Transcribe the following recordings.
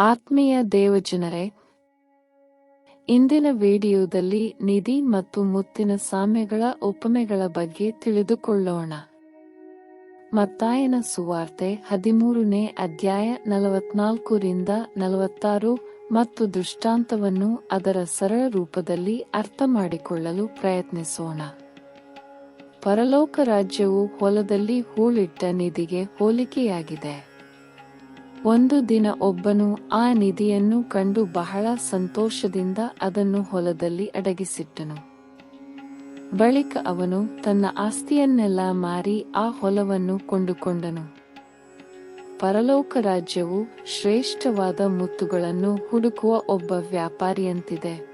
ಆತ್ಮೀಯ ದೇವಜನರೇ, ಇಂದಿನ ವಿಡಿಯೋದಲ್ಲಿ ನಿಧಿ ಮತ್ತು ಮುತ್ತಿನ ಸಾಮ್ಯಗಳ ಉಪಮೆಗಳ ಬಗ್ಗೆ ತಿಳಿದುಕೊಳ್ಳೋಣ. ಮತ್ತಾಯನ ಸುವಾರ್ತೆ ಹದಿಮೂರನೇ ಅಧ್ಯಾಯ ನಲವತ್ನಾಲ್ಕರಿಂದ ನಲವತ್ತಾರು ಮತ್ತು ದೃಷ್ಟಾಂತವನ್ನು ಅದರ ಸರಳ ರೂಪದಲ್ಲಿ ಅರ್ಥ ಮಾಡಿಕೊಳ್ಳಲು ಪ್ರಯತ್ನಿಸೋಣ. ಪರಲೋಕ ರಾಜ್ಯವು ಹೊಲದಲ್ಲಿ ಹೂಳಿಟ್ಟ ನಿಧಿಗೆ ಹೋಲಿಕೆಯಾಗಿದೆ. ಒಂದು ದಿನ ಒಬ್ಬನು ಆ ನಿಧಿಯನ್ನು ಕಂಡು ಬಹಳ ಸಂತೋಷದಿಂದ ಅದನ್ನು ಹೊಲದಲ್ಲಿ ಅಡಗಿಸಿಟ್ಟನು. ಬಳಿಕ ಅವನು ತನ್ನ ಆಸ್ತಿಯನ್ನೆಲ್ಲ ಮಾರಿ ಆ ಹೊಲವನ್ನು ಕೊಂಡುಕೊಂಡನು. ಪರಲೋಕ ರಾಜ್ಯವು ಶ್ರೇಷ್ಠವಾದ ಮುತ್ತುಗಳನ್ನು ಹುಡುಕುವ ಒಬ್ಬ ವ್ಯಾಪಾರಿಯಂತಿದೆ.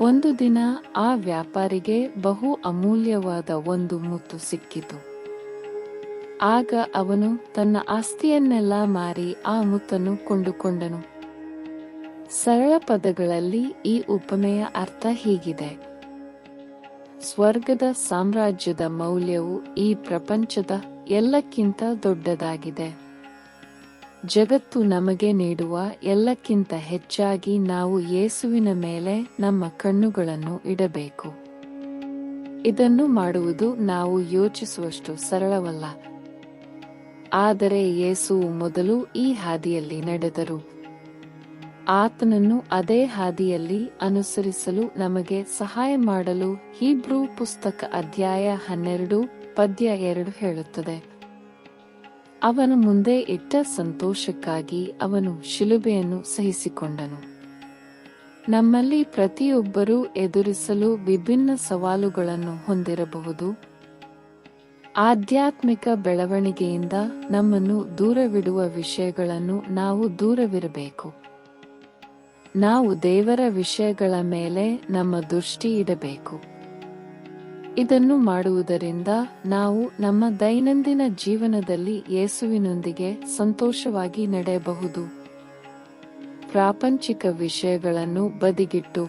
ಒಂದು ದಿನ ಆ ವ್ಯಾಪಾರಿಗೆ ಬಹು ಅಮೂಲ್ಯವಾದ ಒಂದು ಮುತ್ತು ಸಿಕ್ಕಿತು. ಆಗ ಅವನು ತನ್ನ ಆಸ್ತಿಯನ್ನೆಲ್ಲ ಮಾರಿ ಆ ಮುತ್ತನ್ನು ಕೊಂಡುಕೊಂಡನು. ಸರಳ ಪದಗಳಲ್ಲಿ ಈ ಉಪಮೆಯ ಅರ್ಥ ಹೀಗಿದೆ. ಸ್ವರ್ಗದ ಸಾಮ್ರಾಜ್ಯದ ಮೌಲ್ಯವು ಈ ಪ್ರಪಂಚದ ಎಲ್ಲಕ್ಕಿಂತ ದೊಡ್ಡದಾಗಿದೆ. ಜಗತ್ತು ನಮಗೆ ನೀಡುವ ಎಲ್ಲಕ್ಕಿಂತ ಹೆಚ್ಚಾಗಿ ನಾವು ಯೇಸುವಿನ ಮೇಲೆ ನಮ್ಮ ಕಣ್ಣುಗಳನ್ನು ಇಡಬೇಕು. ಇದನ್ನು ಮಾಡುವುದು ನಾವು ಯೋಚಿಸುವಷ್ಟು ಸರಳವಲ್ಲ. ಆದರೆ ಯೇಸು ಮೊದಲು ಈ ಹಾದಿಯಲ್ಲಿ ನಡೆದರು. ಆತನನ್ನು ಅದೇ ಹಾದಿಯಲ್ಲಿ ಅನುಸರಿಸಲು ನಮಗೆ ಸಹಾಯ ಮಾಡಲು ಹೀಬ್ರೂ ಪುಸ್ತಕ ಅಧ್ಯಾಯ ಹನ್ನೆರಡು, ಪದ್ಯ ಎರಡು ಹೇಳುತ್ತದೆ. ಅವನ ಮುಂದೆ ಇಟ್ಟ ಸಂತೋಷಕ್ಕಾಗಿ ಅವನು ಶಿಲುಬೆಯನ್ನು ಸಹಿಸಿಕೊಂಡನು. ನಮ್ಮಲ್ಲಿ ಪ್ರತಿಯೊಬ್ಬರೂ ಎದುರಿಸಲು ವಿಭಿನ್ನ ಸವಾಲುಗಳನ್ನು ಹೊಂದಿರಬಹುದು. ಆಧ್ಯಾತ್ಮಿಕ ಬೆಳವಣಿಗೆಯಿಂದ ನಮ್ಮನ್ನು ದೂರವಿಡುವ ವಿಷಯಗಳನ್ನು ನಾವು ದೂರವಿರಬೇಕು. ನಾವು ದೇವರ ವಿಷಯಗಳ ಮೇಲೆ ನಮ್ಮ ದೃಷ್ಟಿ ಇಡಬೇಕು. ಇದನ್ನು ಮಾಡುವುದರಿಂದ ನಾವು ನಮ್ಮ ದೈನಂದಿನ ಜೀವನದಲ್ಲಿ ಯೇಸುವಿನೊಂದಿಗೆ ಸಂತೋಷವಾಗಿ ನಡೆಯಬಹುದು. ಪ್ರಾಪಂಚಿಕ ವಿಷಯಗಳನ್ನು ಬದಿಗಿಟ್ಟು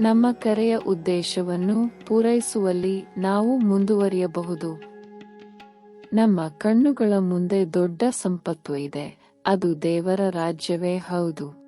ನಮ್ಮ ಕರೆಯ ಉದ್ದೇಶವನ್ನು ಪೂರೈಸುವಲ್ಲಿ ನಾವು ಮುಂದುವರಿಯಬಹುದು. ನಮ್ಮ ಕಣ್ಣುಗಳ ಮುಂದೆ ದೊಡ್ಡ ಸಂಪತ್ತು ಇದೆ. ಅದು ದೇವರ ರಾಜ್ಯವೇ ಹೌದು.